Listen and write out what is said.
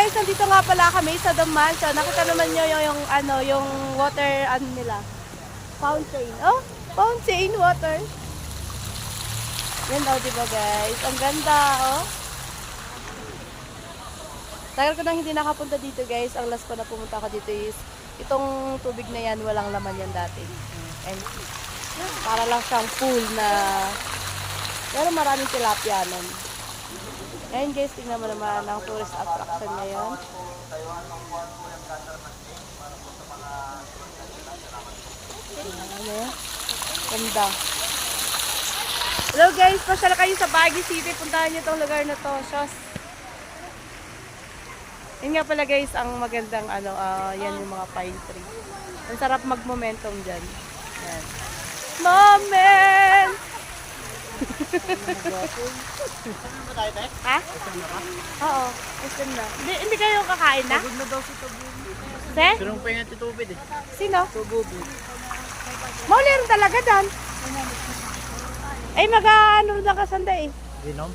guys, nandito nga pala kami sa The Mansion. Nakita naman nyo yung, yung ano, yung water, ano nila. Fountain. Oh, fountain water. Yan daw, di ba guys? Ang ganda, oh. Tagal ko nang hindi nakapunta dito guys. Ang last ko na pumunta ako dito is itong tubig na yan, walang laman yan dati. And para lang siyang pool na pero maraming tilapia nun. Ngayon guys, tingnan mo naman ang tourist attraction ngayon. Ano yan? Ganda. Hello guys, pasyal kayo sa Baguio City. Puntahan niyo tong lugar na to. Shos. Yun nga pala guys, ang magandang ano, ah, yan yung mga pine tree. Ang sarap mag-momentum dyan. Yan. Moment! Ha? Oo, gusto na. Hindi, hindi kayo kakain na? Pagod na daw si Tabubi. Se? Sinong pahinga si Tubid eh. Sino? Tabubi. Mauli rin talaga dan. Ay, mag-ano lang kasanda eh. Ginom?